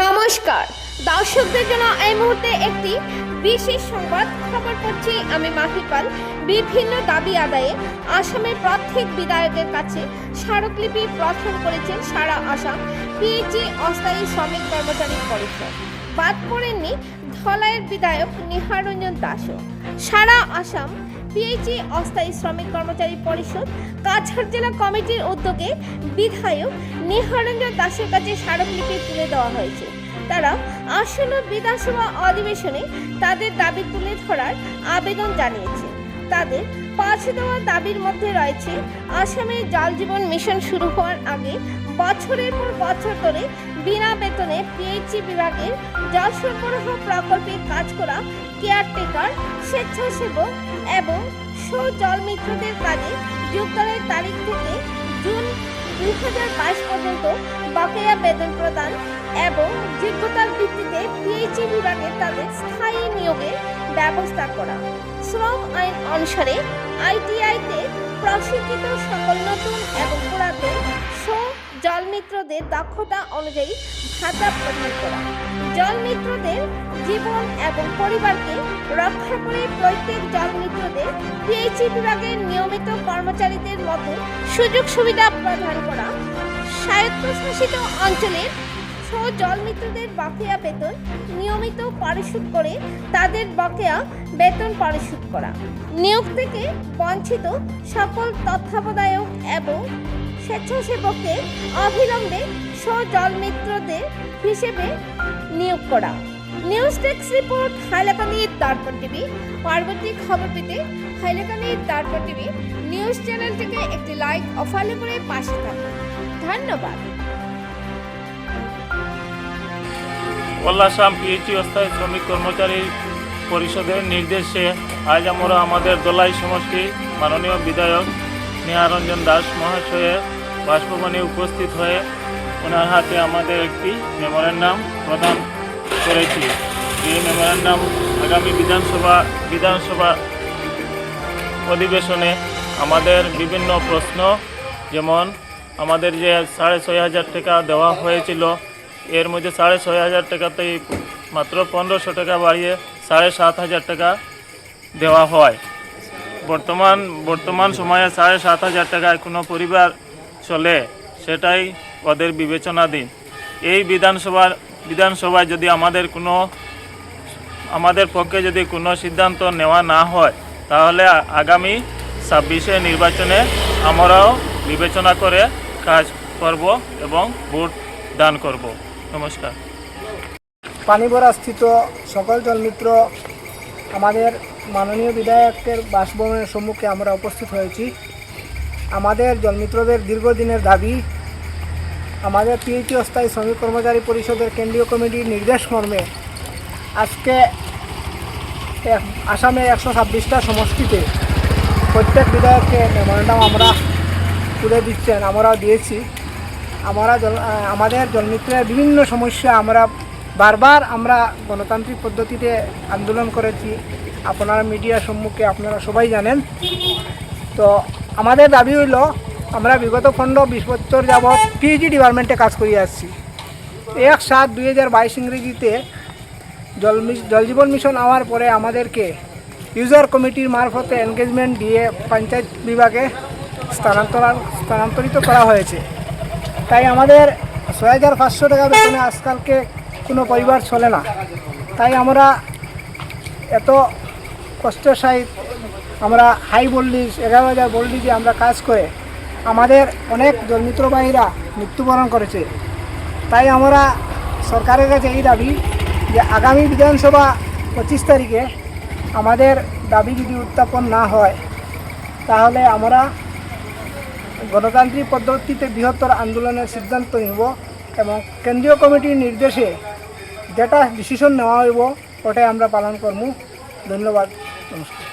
নমস্কার। দর্শকদের জন্য এই মুহূর্তে একটি বিশেষ সংবাদ খবর করছি আমি মাহিপাল বিভিন্ন দাবি আদায়ে আসামের প্রত্যেক বিধায়কের কাছে স্মারকলিপি প্রদান করেছেন সারা আসাম। পিএইচি অস্থায়ী শ্রমিক কর্মচারী পরিষদ। বাদ পড়েননি ধলাইয়ের বিধায়ক নিহারঞ্জন দাসও। সারা আসাম পিএইচি অস্থায়ী শ্রমিক কর্মচারী পরিষদ, কাছাড় জেলা কমিটির উদ্যোগে বিধায়ক নিহারঞ্জন দাসের কাছে স্মারকলিপি তুলে দেওয়া হয়েছে। তারা আসন্ন বিধানসভা অধিবেশনে তাদের দাবি তুলে ধরার আবেদন জানিয়েছে। তাদের পাঁচ দেওয়া দাবির মধ্যে রয়েছে, আসামে জল জীবন মিশন শুরু হওয়ার আগে বছরের পর বছর ধরে বিনা বেতনে পিএইচি বিভাগের জল সরবরাহ প্রকল্পে কাজ করা কেয়ারটেকার, স্বেচ্ছাসেবক এবং সৌ জল মিত্রদের কাজে যোগদানের তারিখ থেকে জুন দুই হাজার বাইশ পর্যন্ত বকেয়া বেতন প্রদান এবং যোগ্যতার ভিত্তিতে পিএইচি বিভাগে তাদের স্থায়ী নিয়োগের ব্যবস্থা করা। শ্রম আইন অনুসারে আইটিআইতে প্রশিক্ষিত সকল নতুন এবং পুরাতন স্ব জলমিত্রদের দক্ষতা অনুযায়ী ভাতা প্রদান করা। জলমিত্রদের জীবন এবং পরিবারকে রক্ষা করে প্রত্যেক জলমিত্রদের পিএইচি বিভাগের নিয়মিত কর্মচারীদের মতো সুযোগ সুবিধা প্রদান করা। স্বায়ত্তশাসিত অঞ্চলের সহ জলমিত্রদের বকেয়া বেতন নিয়মিত পরিশোধ করে তাদের বকেয়া বেতন পরিশোধ করা। নিয়োগ থেকে বঞ্চিত সকল তত্ত্বাবধায়ক এবং স্বেচ্ছাসেবককে অবিলম্বে সহ জলমিত্রদের হিসেবে নিয়োগ করা। নিউজ ডেস্ক রিপোর্ট, হাইলাকান্দি দর্পণ টিভি। পরবর্তী খবর পেতে হাইলাকান্দি দর্পণ টিভি নিউজ চ্যানেলটিকে একটি লাইক ও করে পাশে থাকুন। ধন্যবাদ। কল্লাসাম পিএইচি অস্থায়ী শ্রমিক কর্মচারী পরিষদের নির্দেশে আজ আমরা আমাদের দোলাই সমষ্টি মাননীয় বিধায়ক নিহারঞ্জন দাস মহাশয়ের বাসভবনে উপস্থিত হয়ে ওনার হাতে আমাদের একটি মেমোরেন্ডাম প্রদান করেছি। এই মেমোরেন্ডাম আগামী বিধানসভা বিধানসভা অধিবেশনে আমাদের বিভিন্ন প্রশ্ন, যেমন আমাদের যে সাড়ে ছয় হাজার টাকা দেওয়া হয়েছিল, এর মধ্যে সাড়ে ছয় হাজার টাকাতেই মাত্র পনেরোশো টাকা বাড়িয়ে সাড়ে সাত হাজার টাকা দেওয়া হয়। বর্তমান বর্তমান সময়ে সাড়ে সাত হাজার টাকায় কোনো পরিবার চলে, সেটাই ওদের বিবেচনাধীন। এই বিধানসভা বিধানসভায় যদি আমাদের কোনো, আমাদের পক্ষে যদি কোনো সিদ্ধান্ত নেওয়া না হয়, তাহলে আগামী ছাব্বিশে নির্বাচনে আমরাও বিবেচনা করে কাজ করব এবং ভোট দান করব। নমস্কার। পানিবরা স্থিত সকল জলমিত্র আমাদের মাননীয় বিধায়কের বাসভবনের সম্মুখে আমরা উপস্থিত হয়েছি। আমাদের জলমিত্রদের দীর্ঘদিনের দাবি, আমাদের পিএইচি অস্থায়ী শ্রমিক কর্মচারী পরিষদের কেন্দ্রীয় কমিটির নির্দেশ মর্মে আজকে আসামে একশো ছাব্বিশটা সমষ্টিতে প্রত্যেক বিধায়ককে মেমোরেন্ডাম আমরা তুলে দিচ্ছেন, আমরাও দিয়েছি। আমরা আমাদের জলমিত্রের বিভিন্ন সমস্যা আমরা বারবার আমরা গণতান্ত্রিক পদ্ধতিতে আন্দোলন করেছি। আপনারা মিডিয়ার সম্মুখে আপনারা সবাই জানেন। তো আমাদের দাবি হইল, আমরা বিগত পনেরো, বিশ বছর যাবৎ পিএইচি ডিপার্টমেন্টে কাজ করে আসছি। এক সাত দুই হাজার বাইশ ইংরেজিতে জল মি- জল জীবন মিশন হওয়ার পরে আমাদেরকে ইউজার কমিটির মারফতে এনগেজমেন্ট দিয়ে পঞ্চায়েত বিভাগে স্থানান্তর, স্থানান্তরিত করা হয়েছে। তাই আমাদের ছয় হাজার পাঁচশো টাকা বেতনে আজকালকে কোনো পরিবার চলে না। তাই আমরা এত কষ্টের সহিত আমরা হাই ভোল্টেজ, এগারো হাজার ভোল্টেজে আমরা কাজ করে আমাদের অনেক জলমিত্র বাহীরা মৃত্যুবরণ করেছে। তাই আমরা সরকারের কাছে এই দাবি যে আগামী বিধানসভা পঁচিশ তারিখে আমাদের দাবি যদি উত্থাপন না হয়, তাহলে আমরা গণতান্ত্রিক পদ্ধতিতে বৃহত্তর আন্দোলনের সিদ্ধান্ত নিব এবং কেন্দ্রীয় কমিটির নির্দেশে যেটা ডিসিশন নেওয়া হইব, ওটাই আমরা পালন করব ধন্যবাদ নমস্কার।